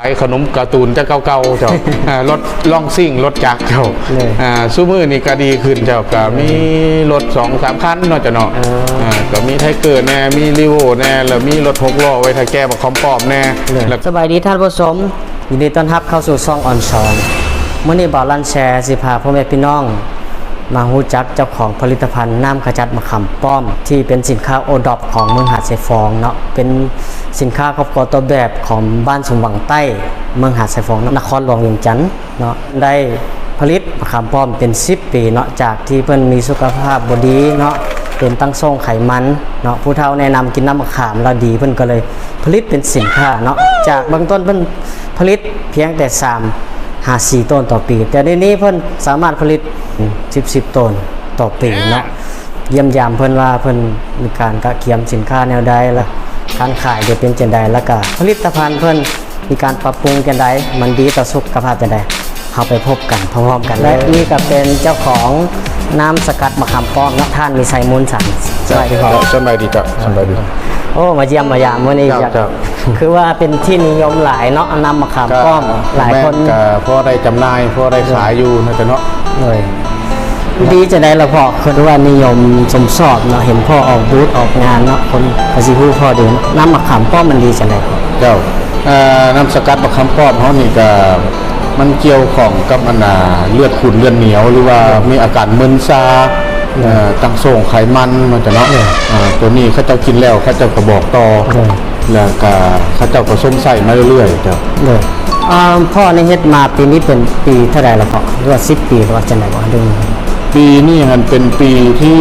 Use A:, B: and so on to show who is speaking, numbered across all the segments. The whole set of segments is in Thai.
A: ขายขนมการ์ตูนจะเก่าๆเจ้าอ่ารถล่องซิ่งรถจักรเจ้า
B: เนี่ย
A: อ่าซูมือนี่ก็ดีขึ้นเจ้าก็มีรถสองสามคันเนาะเจ้าเนาะ
B: อ๋ออ่่า
A: ก็มีไทเกอร์แน่มีรีโวแน่แล้วมีรถหกล้อไว้ถ้าแก้บักคอมปอมแน่แล้ว
B: สบายดีท่านผู้ชมยินดีต้อนรับเข้าสู่ซ่องออนซอนเมื่อนี้บ่าวลันแชร์สิพาพ่อแม่พี่น้อง มาฮู้จักเจ้าของผลิตภัณฑ์น้ำขจัดมะขามป้อม ที่เป็นสินค้าโอดอปของเมืองหาดไซฟองเนาะเป็น สินค้าครอบครัวตัวแบบของบ้านสมหวังใต้ เมืองหาดไซฟองนครหลวงเวียงจันทน์เนาะได้ผลิตมะขามป้อมเป็น 10 ปีเนาะจากที่เพิ่นมีสุขภาพบดีเนาะเป็นตั้งทรงไขมันเนาะผู้เฒ่าแนะนำกินน้ำมะขามแล้วดีเพิ่นก็เลยผลิตเป็นสินค้าเนาะจากเบื้องต้นเพิ่นผลิตเพียงแต่3หาสี่ต้นต่อปี แต่ในนี้เพิ่นสามารถผลิตสิบสิบต้นต่อปีเนาะเยี่ยมยามเพิ่นว่าเพิ่นมีการกะเกียมสินค้าแนวใดและ การขายจะเป็นจังใดแล้วก็ผลิตภัณฑ์เพิ่นมีการปรับปรุงจังใดมันดีต่อสุขภาพจังใดเราไปพบกันพร้อมๆกันและนี่ก็เป็นเจ้าของน้ำสกัดมะขามป้อมเนาะท่านมีไซมูลสันสวัสดีครับ
A: สบายดีจ้ะสบายดี
B: โอ้มาเยี่ยมมายามมื้อนี้
A: ครับ
B: อยาก
A: ครับ
B: คือว่าเป็นที่นิยมหลายเนาะน้ำมะขามป้อมหลายคน
A: แม่ก็พอได้จำหน่ายพอได้ขายอยู่นะจ๊ะเนาะ
B: เลย ดีจะได้ละพ่อคือว่านิยมสมสอบเนาะเห็นพ่อออกบูธออกงานเนาะคนภาษีผู้พ่อเดินน้ำมะขามป้อมมันดีจะได้พ่อ
A: เจ้าเอ่อน้ำสกัดบักคำป้อมเขานี่ก็มันเกี่ยวของกับอันน่ะเลือดขุ่นเลือดเหนียวหรือว่ามีอาการมึนซาเอ่อตั้งส่งไขมันมันจะเนาะอ่าตัวนี้เขาเจ้ากินแล้วเขาเจ้าก็บอกต่อแล้วก็เขาเจ้าก็ส้มใส่มาเรื่อยๆเจ้า
B: เลยอ่าพ่อในเฮ็ดมาปีนี้เป็นปีเท่าไหร่ละพ่อหรือว่าสิบปีหรือว่าจะไหนบ่ดู
A: ปีนี้มันเป็นปีที่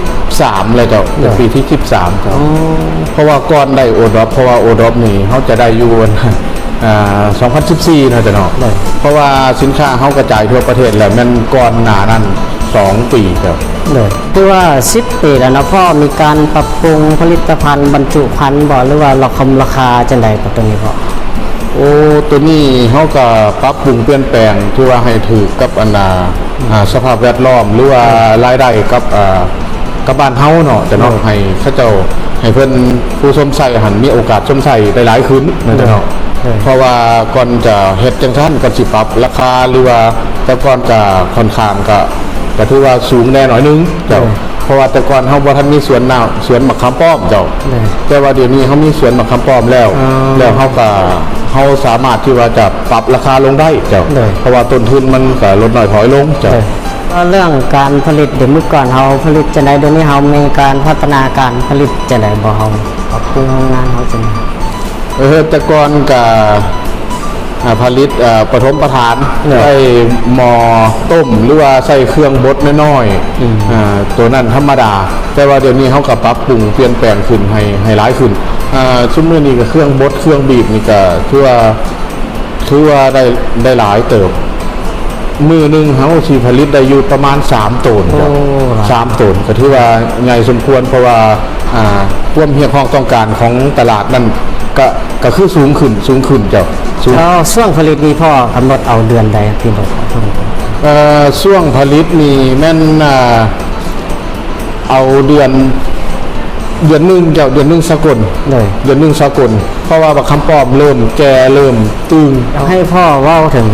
A: 13 เลยเจ้าเป็นปีที่ 13ครับเพราะว่าก่อนได้โอดอปเพราะว่าโอดอปนี่เขาจะได้อยู่วันอ่า2014นะจ๊ะเนาะเพราะว่าสินค้าเขากระจายทั่วประเทศแล้วแมันก่อนหน้านั้น 2 ปีครับ
B: เลยคือว่าสิบปีแล้วเนาะพ่อมีการปรับปรุงผลิตภัณฑ์บรรจุภัณฑ์บ่หรือว่าราคาราคาจังใดกับตัวนี้พ่อ
A: โอ้ตัวนี้เขาก็ปรับปรุงเปลี่ยนแปลงที่ว่าให้ถือกับอันนาอ่า สภาพแวดล้อมหรือว่ารายได้กับอ่ากับบ้านเฮาเนาะจะเนาะให้เขาเจ้าให้เพิ่นผู้ชมใส่หันมีโอกาสชมใส่ได้หลายขึ้นนะจ๊ะเนาะเพราะว่าก่อนจะเฮ็ดจังซั่นก่อนสิปรับราคาหรือว่าแต่ก่อนก็ค่อนข้างก็ก็ถือว่าสูงแน่หน่อยนึงเจ้าเพราะว่าแต่ก่อนเฮาบ่ทันมีสวนนาสวนมะขามป้อมเจ้าแต่ว่าเดี๋ยวนี้เขามีสวนมะขามป้อมแล้ว แล้วเขาก็ เขาสามารถที่ว่าจะปรับราคาลงได้เจ้า
B: เลย
A: เพราะว่าต้นทุนมันก็ลดน้อยถอยลงเจ้า
B: ก็เรื่องการผลิตเดี๋ยวเมื่อก่อนเราผลิตจะไหนเดี๋ยวนี้เรามีการพัฒนาการผลิตจะไหนบ่เราปรับปรุงโรงงานเราจะไหน
A: เออแต่ก่อนกับอ่า ผลิตอ่าปฐมประธาน
B: เนี่ย
A: ใส่หมอต้มหรือว่าใส่เครื่องบดน้อยๆอ่าตัวนั้นธรรมดา แต่ว่าเดี๋ยวนี้เขาก็ปรับปรุงเปลี่ยนแปลงขึ้นให้ให้ร้ายขึ้นอ่าซุ้มมือนี้ก็เครื่องบดเครื่องบีบนี่ก็ถือว่าถือว่าได้ได้หลายเติบ มือหนึ่งเขาชีผลิตได้อยู่ประมาณ3ตนครับ
B: โอ้หลาย
A: สามตนก็ถือว่าใหญ่สมควรเพราะว่าอ่าความเพียงพ้องต้องการของตลาดนั่นก็ก็คือสูงขึ้นสูงขึ้นเจ้าสูง
B: แล้วช่วงผลิตนี้พ่อกำหนดเอาเดือนใดพี่บอก
A: เอ่อช่วงผลิตนี่แม่นอ่าเอาเดือน เดือนหนึ่งเจ้าเดือนหนึ่งสกล
B: เลย
A: เดือนหนึ่งสกล เพราะว่าบักคำปอมเริ่มแก่เริ่มตึง
B: อยากให้พ่อเว่าถึง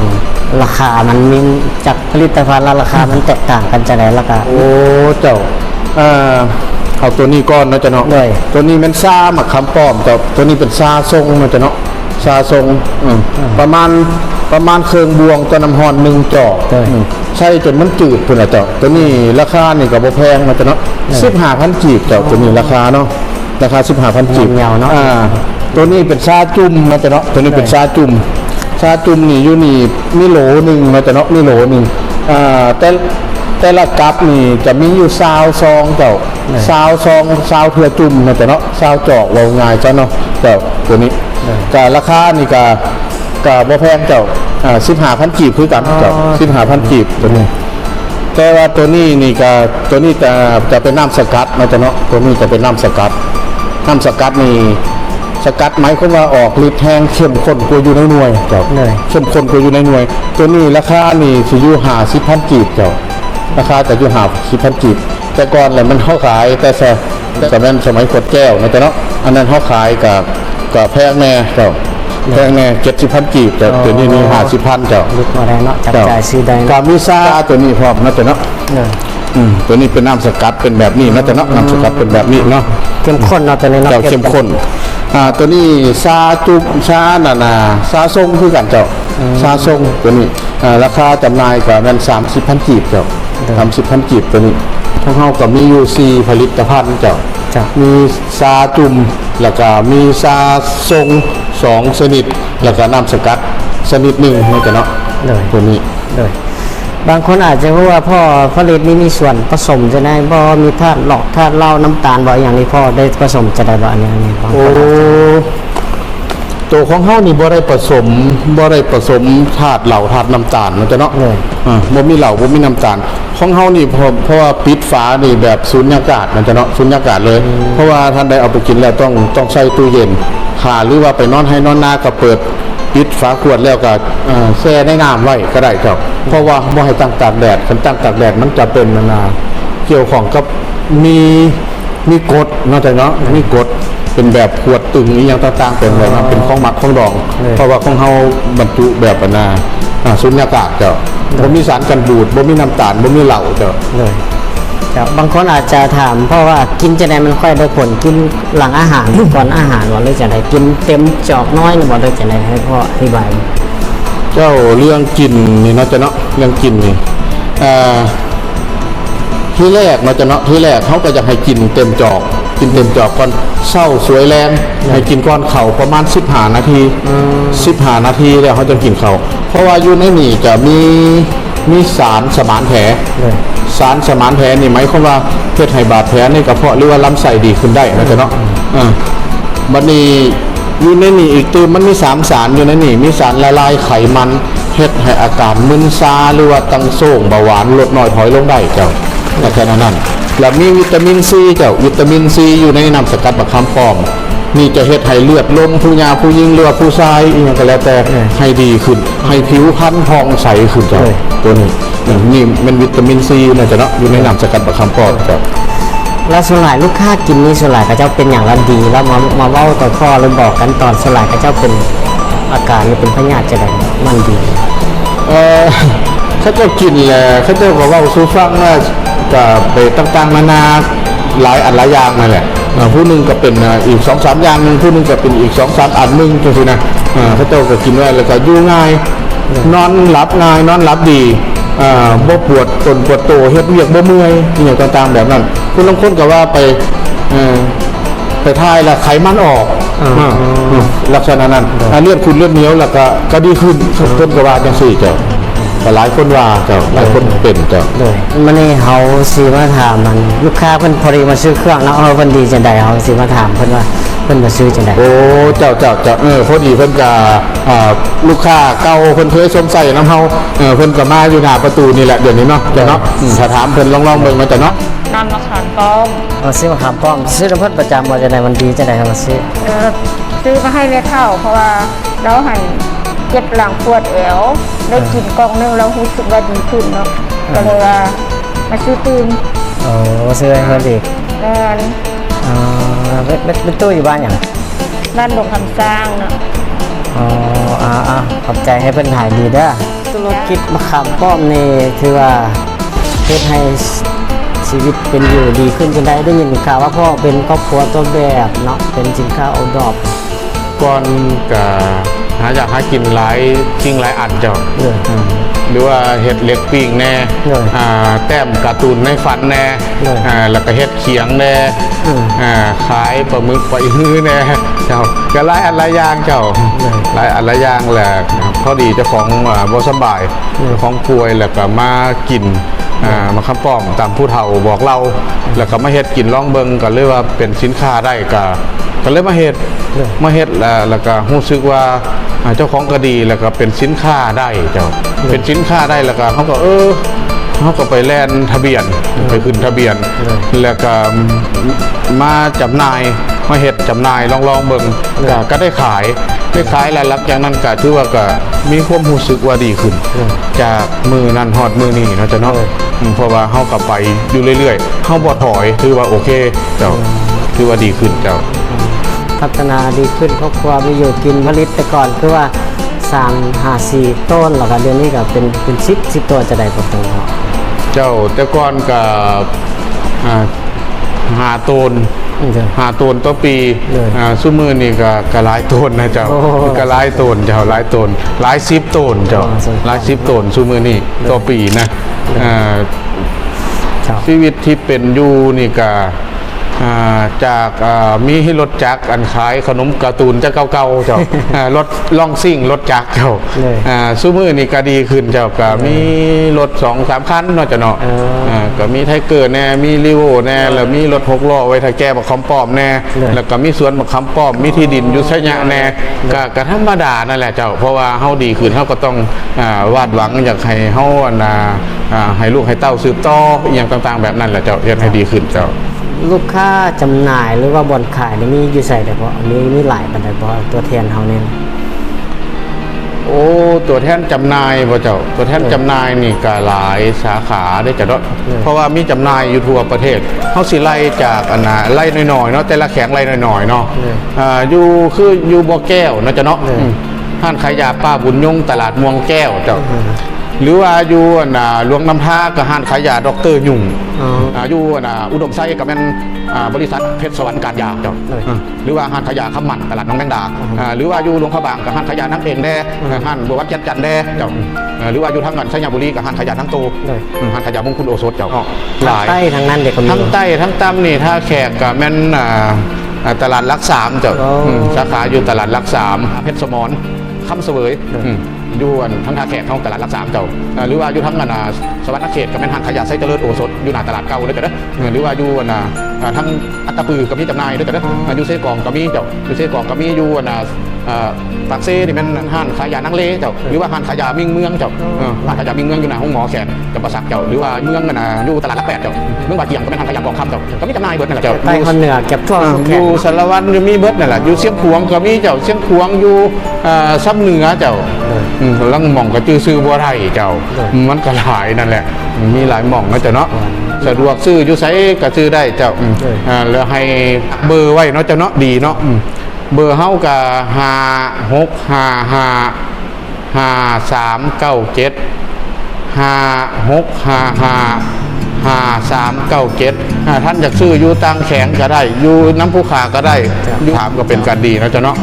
B: ราคามันมีจากผลิตภัณฑ์แล้วราคามันแตกต่างกันจะไหนราคา
A: โอ้เจ้าเอ่อเอาตัวนี้ก้อนนะจ๊ะเนาะ
B: เลย
A: ตัวนี้มันซาหมักคำป้อมเจ้าตัวนี้เป็นซาทรงนะจ๊ะเนาะซาทรงอืมประมาณประมาณเครื่องบวงตัวน้ำหอนหนึ่งจอก
B: เลย
A: อืมใช่จนมันจืดพุ่นนะเจ้าตัวนี้ราคานี่ก็บ่แพงนะจ๊ะเนาะสิบห้าพันจีบเจ้าตัวนี้ราคาเนาะราคาสิบห้าพันจีบ
B: เงาๆเนาะ
A: อ่าตัวนี้เป็นซาจุ่มนะจ๊ะเนาะตัวนี้เป็นซาจุ่มซาจุ่มนี่อยู่นี่มีโหลหนึ่งนะจ๊ะเนาะมีโหลหนึ่งอ่าแต่แต่ละกับนี่จะมีอยู่ซาวซองเจ้าซาวซองซาวเทือจุ่มนะแต่เนาะซาวจอกเราง่ายเจ้าเนาะเจ้าตัวนี้ก็ราคานี่ก็ ก็บ่แพงเจ้าอ่าสิบห้าพันกีบคือกันเจ้าสิบห้าพันกีบตัวนี้ แต่ว่าตัวนี้นี่ก็ตัวนี้จะจะเป็นน้ำสกัดนะจ๊ะเนาะตัวนี้จะเป็นน้ำสกัด น้ำสกัดนี่สกัดหมายความว่าออกฤทธิ์แห้งเข้มข้นกว่าอยู่ในหน่วยเจ้า
B: เลย
A: เข้มข้นกว่าอยู่ในหน่วย ตัวนี้ราคานี่สิอยู่หาสิพันกีบเจ้าราคาจะอยู่หาสิพันกีบแต่ก่อนแหละมันเขาขายแต่สสมัยสมัยขวดแก้วนะแต่เนาะอันนั้นเขาขายกับกับแพงแน่เจ้า แพงแน่เจ็ดสิบพันกีบเจ้า
B: อ๋อ
A: ตัวนี้นี่ห้าสิบพันเจ้า
B: ลึกมาได้เนาะจับจ่ายซื้อได้
A: กา
B: เนาะ
A: มิซาตัวนี้พร้อมนะเจ้าเนาะ
B: เนอะ
A: อืมตัวนี้เป็นน้ำสกัดเป็นแบบนี้นะเจ้าเนาะน้ำสกัดเป็นแบบนี้เนาะ
B: เข้มข้นเนาะตัวนี้เนาะ
A: เจ้าเข้มข้นอ่าตัวนี้ซาจุบชานานาซาทรงคือกันเจ้าซาทรงตัวนี้อ่าราคาจำหน่ายก็แมันสามสิบพันกีบเจ้าสามสิบพันกีบตัวนี้ ทั้งเฮากับมียูซีผลิตภัณฑ์เจ้า
B: จ้ะ
A: มีซาจุมแล้วก็มีซาทรงสองชนิดแล้วก็น้ำสกัดชนิดหนึ่งนะเจ้าเนาะ
B: เลย
A: ตัวนี้
B: เลย บางคนอาจจะรู้ว่าพ่อผลิตนี่มีส่วนผสมจะได้บ่มีธาตุหลอกธาตุเหล้าน้ำตาลบ่อย่างนี้พ่อได้ผสมจะได้บ่อันนี้อันนี้บางค
A: โอ้
B: นอาจจะ
A: ตัวของเฮานี่บ่ได้ผสมบ่ได้ผสมธาตุเหล่าธาตุน้ำตาลนะจ๊ะเนาะ
B: เลย
A: อ่าบ่มีเหล่าบ่มีน้ำตาล ของเฮานี่เพราะเพราะว่าปิดฝานี่แบบสุญญากาศนะจ๊ะเนาะสุญญากาศเลย เพราะว่าท่านใดเอาไปกินแล้วต้องต้องใส่ตู้เย็นหาหรือว่าไปนอนให้นอนนาก็เปิดปิดฝาขวดแล้วก็เอ่อแช่ในน้ำไว้ก็ได้เจ้าเพราะว่าบ่ให้ตั้งตากแดดคันตั้งตากแดดมันจะเป็นนานาเกี่ยวของกับมีมีกรดเนาะจ๊ะเนาะมีกรด เป็นแบบขวดตึงนี้ยังต่างๆเป็นแบบนั้นเป็นของหมักของดองเพราะว่าของเฮาบรรจุแบบอันน่ะอ่าสุญญากาศเจ้าบ่มีสารกันบูดบ่มีน้ำตาลบ่มีเหล้าเจ้า
B: เลยครับบางคนอาจจะถามเพราะว่ากินจะได้มันค่อยได้ผลกินหลังอาหาร ก่อนอาหารว่าเลยจะได้กินเต็มจอกน้อยนี่บ่เลยจะได้ให้พ่ออธิบาย
A: เจ้าเรื่องกินนี่เนาะจ้ะเนาะเรื่องกินนี่อ่า ที่แรกเนาะจ้ะเนาะที่แรกเขาก็จะให้กินเต็มจอก กินเต็มจอกก่อนเศร้าสวยแรงให้กินก้อนเข่าวประมาณ15นาที15นาทีแล้วเขาจะกินเขาวเพราะว่าอยู่ในนี่จะมีมีสารสมานแผล
B: เลย
A: สารสมานแผลนี่หมายความว่าเพื่อให้บาดแผลในกระเพาะหรือว่าลำไส้ดีขึ้นได้นะจ๊ะเนาะอ่าบัดนี้อยู่ในนี่อีกตัวมันมีสามสารอยู่ในนี่มีสารละลายไขมันเฮ็ดให้อาการมึนซาหรือว่าตังโซ่งเบาหวานลดน้อยถอยลงได้เจ้าแล้วแค่นั้นนั่นแล้วมีวิตามินซีเจ้าวิตามินซีอยู่ในน้ำสกัดมะขามป้อมนี่จะเฮ็ดให้เลือดลมผู้ยาผู้ยิงหรือว่าผู้ชายอีกอย่างก็แล้วแต่ให้ดีขึ้น ให้ผิวพรรณพองใสขึ้นเจ้าตัวนี้นี่มันวิตามินซีนะจ๊ะเนาะอยู่ในน้ำสกัดบะคำปอดครับ
B: แล้วส่วนหลายลูกค้ากินนี่ส่วนหลายก็เจ้าเป็นอย่างละดี แล้วมามาเว้าต่อพ่อหรือบอกกันตอนส่วนหลายก็เจ้าเป็นอาการหรือเป็นพยาธิจะได้มันดี
A: เออเขาเจ้ากินแหละเขาเจ้าบอกว่าสู้ฟังว่า จะไปต่างๆนานาหลายอันหลายอย่างนั่นแหละผู้หนึ่งก็เป็นอีกสองสามอย่างหนึ่งผู้หนึ่งก็เป็นอีกสองสามอันหนึ่งจังสินะอ่าเขาจ้าก็กินไว้แล้วก็อยู่ง่าย นอนหลับง่ายนอนหลับดีอ่าบ่ปวดตนปวดโตเฮ็ดเวียกบ่เมื่อยอย่างต่างๆแบบนั้นคุณลางค้นก็ว่าไปอ่ไปทายแล้วไขมันออก
B: อ่า
A: อ่าอืมลักษณะนั้นอ่าเลือดคุณเลือดเหนียวแล้วก็ก็ดีขึ้นเพิ่นก็ว่าจังซี่เจ้า แต่หลายคนว่าเจ้าหลายคนเป็นเจ้า
B: เลยมันนี่เฮาสิมาถามมันลูกค้าเพิ่นพอดีมาซื้อเครื่องแล้วเออเพิ่นดีจังไดเฮาสิมาถามเพิ่นว่าเพิ่นมาซื้อจังได
A: โอ้เจ้าเจ้าเจ้าเออพอดีเพิ่นก็อ่าลูกค้าเก่าเพิ่นเคยสมใส่น้ำเฮาเออเพิ่นก็มาอยู่หน้าประตูนี่แหละเดี๋ยวนี้เนาะเจ้าเนาะอืมถ้าถามเพิ่นลองๆเบิ่งมาจ้ะเนาะ
C: น้ำมะขามป้อม
B: เอาซื้อมาขามป้อมซื้อน้ำเพิ่นประจำว่าจังไดมันดีจังไดครับมาซื้อ
C: เออซื้อมาให้แม่เท่าเพราะว่าเราหัน เจ็บหลังปวดแอวได้กินกล่องหนึงเรารู้สึกว่าดีขึ้นเนาะก็เลยว่ามาซื้อตื่น
B: โอ้ซื้อให้เพิ่นอีก
C: งาน
B: อ่าเป็นเป็นเป็นตู้อยู่บ้านหยัง
C: บ้านหลวงคำสร้างเนาะ
B: อ๋ออ่าอ่าขอบใจให้เพิ่นถ่ายดีเด้อธุรกิจมะขามป้อมนี่ถือว่าเฮ็ดให้ชีวิตเป็นอยู่ดีขึ้นจนได้ได้ยินข่าวว่าพ่อเป็นครอบครัวตัวแบบเนาะเป็นสินค้าโอดอป
A: ก่อนก็ หาอยากหากินหลายสิ่งหลายอันเจ้า
B: เออ
A: หรือว่าเห็ดเล็กปิ้งแน่
B: เลย
A: อ่าแต้มการ์ตูนในฟันแน่
B: เลย
A: อ่าแล้วก็เห็ดเขียงแน่
B: อืม
A: อ่าขายปลาหมึกปลาอื้อแน่เจ้าก็หลายอันหลายอย่างเจ้า
B: เลย
A: หลายอันหลายอย่างแหละพอดีเจ้าของอ่าบ่สำบายเจ้าของป่วยแล้วก็มากินอ่ามาค้ำป้อมตามผู้เฒ่าบอกเรา แล้วก็มาเฮ็ดกินลองเบิ่งก็เลยว่าเป็นสินค้าได้ก็ ก็เลยมาเฮ็ด
B: เลย
A: มาเฮ็ดแล้วแล้วก็รู้สึกว่าอ่าเจ้าของก็ดีแล้วก็เป็นสินค้าได้เจ้าเป็นสินค้าได้แล้วก็เขาก็เออเขาก็ไปแล่นทะเบียนไปขึ้นทะเบียน แล้วก็มาจำหน่ายมาเฮ็ดจำหน่ายลองลองๆเบิ่งก็ก็ได้ขายได้ขายแล้วหลังจากนั้นก็ถือว่าก็มีความรู้สึกว่าดีขึ้น จากมือนั้นฮอดมือนี้เนาะเจ้าเนาะอืมเพราะว่าเฮาก็ไปอยู่เรื่อยๆเฮาบ่ถอยถือว่าโอเค เจ้าถือว่าดีขึ้นเจ้า
B: ท พัฒนาดีขึ้นครอบครัวมีอยู่กินผลิตแต่ก่อนคือว่า3 5 4ต้นแล้วก็เดือนนี้ก็เป็นเป็น10 10ตัวจะได้บ่ตรงเนาะ
A: เจ้าแต่ก่อนกับอ่าหาโตน
B: อืมเด้อ
A: หาโตนต่อปี
B: เลย
A: อ่าซุมือนี่ก็ก็หลายโตนนะเจ้า
B: โอ้โห
A: ก็หลายโตนเจ้าหลายโตนหลายสิบโตนเจ้า
B: อ๋อสนใจ
A: หลายสิบโตนซุมือนี่ต่อปีนะอ่า
B: ครับ
A: ชีวิตที่เป็นอยู่นี่ก็อ่า จากอ่ามีให้รถจักรอันขายขนมการ์ตูนจะเก่าๆเจ้าอ่ารถล่องซิ่งรถจักรเจ้า
B: เลย
A: อ่าซูมือนี่ก็ดีขึ้นเจ้าก็มีรถสองสามคันเนาะเจ้าเนาะ
B: เอออ่า
A: ก็มีไทเกอร์แน่มีริโวแน่แล้วมีรถหกล้อไว้ถ้าแก้บักคำป้อมแน่
B: เลย
A: แล้วก็มีสวนบักคำป้อมมีที่ดินอยู่ชะยะแน่ก็ก็ธรรมดานั่นแหละเจ้าเพราะว่าเฮาดีขึ้นเฮาก็ต้องอ่าวาดหวังอยากให้เฮาอันน่ะอ่าให้ลูกให้เต้าสืบต่ออหย่างต่างๆ แบบนั้นแหละเจ้าเฮ็ดให้ดีขึ้นเจ้า
B: ลูกค้าจำหน่ายหรือว่าบ่อนขายนี่มีอยู่ใส่แต่บ่มีมีหลายปานใดบ่ตัวแทนเฮาเนี่ย
A: โอ้ตัวแทนจำหน่ายบ่เจ้า ตัวแทนจำหน่ายนี่ก็หลายสาขาได้จ้ะเนาะ
B: เลย
A: เพราะว่ามีจำหน่ายอยู่ทั่วประเทศเฮาสิไล่จากอันน่ะไล่น้อยๆเนาะแต่ละแข็งไล่น้อยๆเนาะ
B: เลย
A: อ่าอยู่คืออยู่บ่อแก้วเนาะจ้ะเนาะ
B: เลย
A: อืม ห้านขายยาป้าบุญยงตลาดม่วงแก้วเจ้าหรือว่าอยู่อันน่ะหลวงน้ำท่าก็ห้านขายยาดอกเตอร์ยุ่ง
B: อ๋อ
A: อ่าอยู่อันน่ะอุดมไซก็เป็นอ่าบริษัทเพชรสวรรค์การยาเจ้า
B: เลย
A: อ่าหรือว่าห้านขายยาคำมันตลาดน้องแมงดาอ่าหรือว่าอยู่หลวงพระบางกับห้านขายยานักเองแด่ห้านบัววัดจันจันแด่เจ้าอ่าหรือว่าอยู่ทางกันชัยบุรีกับห้านขายยาทั้งโต
B: เลย
A: อืมห้านขายยามงคุณโอสถเจ้าห
B: ทาง
A: ลาย
B: ใต้ทางนั้นเด็กก็มี
A: ทั้งใต้ทั้งต่ำนี่ถ้าแขกกับแม่นอ่าอ่าตลาดลักสามเจ้า
B: อ๋ออื
A: มสาขาอยู่ตลาดลักสามเพชรสมร คำเสวยอืมอยู่อันทั้งท่าแขกทั้งตลาดลักสามเจ้าอ่าหรือว่าอยู่ทั้งกันอ่าสวรรค์เขตกับแม่นห้างขายยาไส้เจริญโอสถอยู่หน้าตลาดเก่าเลยจ้ะเด้อเออหรือว่าอยู่อันน่ะอ่าทั้งอัตตปือกับมีจำหน่ายด้วยจ้ะเด้ออ่าอยู่เซกองกับมีเจ้าอยู่เซกองกับมีอยู่อันน่ะอ่า ปากเซ่นี่แม่นห้างขายยานังเลเจ้าหรือว่าห้างขายยามิ่งเมืองเจ้าเออห้างขายยามิ่งเมืองอยู่หน้าห้องหมอแขกจำปาสักเจ้าหรือว่าเมืองกันน่ะอยู่ตลาดลักแปดเจ้าเมืองบาดเจียงก็เป็นห้างขายยาบอกคำเจ้าก็มีจำหน่ายเบิดนั่นแหละเจ้า
B: ใต้คนเหนือเก็บทั่ว
A: อ่า
B: ทุก
A: อ
B: แขก
A: ยู่สารวัตรอยู่มีเบิดนั่นแหละอยู่เชียงขวงก็มีเจ้าเชียงขวงอยู่อ่าซับเหนือเจ้าอืมลังหม่องก็จื้อซื้อบัวไทยเจ้ามันก็หลายนั่นแหละ มีหลายหม่องนะเจ้าเนาะสะดวกซื้ออยู่ไสก็ซื้อได้เจ้าอืมอ่าแล้วให้เบอร์ไว้เนาะเจ้าเนาะดีเนาะอืม เบอร์เฮาก็ห้าหกห้าห้าห้าสามเก้าเจ็ดห้าหกห้าห้าห้าสามเก้าเจ็ดท่านอยากซื้ออยู่ตังแข็งก็ได้ อยู่น้ำผู้ขาก็ได้อยู่ถามก็เป็นการดีนะเจ้าเนาะ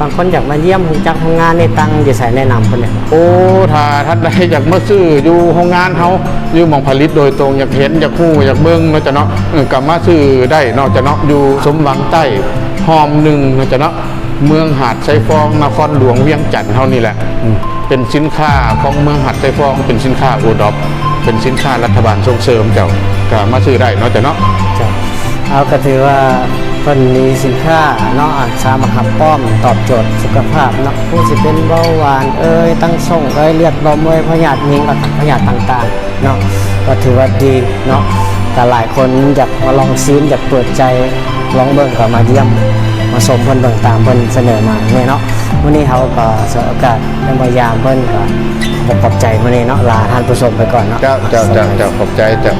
B: บางคนอยากมาเยี่ยมหูจักทำงานในตังอยู่ใส่แนะนำเพิ่นเนี่ย
A: โอ้ถ้าท่านใดอยากมาซื้ออยู่โรงงานเขาอยู่หมองผลิตโดยตรงอยากเห็นอยากคู่อยากเบิ้งนะเจ้าเนาะเออกลับมาซื้อได้เนาะเจ้าเนาะอยู่สมหวังใต้ หอมหนึ่งนะเจ้าเนาะเมืองหาดไซฟองนครหลวงเวียงจันทร์เท่านี้แหละ เป็นสินค้าของเมืองหาดไซฟอง เป็นสินค้าโอดอปเป็นสินค้ารัฐบาลส่งเสริมเจ้าก็มาซื้อได้เนาะเจ้าเนาะ
B: จ้ะเอาก็ถือว่าเพิ่นมีสินค้าเนาะอะชามะขามป้อมตอบโจทย์สุขภาพเนาะผู้สิเป็นเบาหวานเอ้ยตั้งส่งเอ้ยเลือดลมเอ้ยพยาธิมิงกับพยาธิต่างๆเนาะก็ถือว่าดีเนาะแต่หลายคนอยากมาลองซีนอยากเปิดใจ ลองเบิ่งก็มาเยี่ยมมาชมเพิ่นเบิ่งตามเพิ่นเสนอมาเนี่ยเนาะวันนี้เขาก็สวยโอกาสได้มายามเพิ่นก็ขอบใจมื้อนี้เนาะลาท่านผู้ชมไปก่อนเนาะ
A: เจ้าเจ้าเจ้าเจ้าขอบใจเจ้า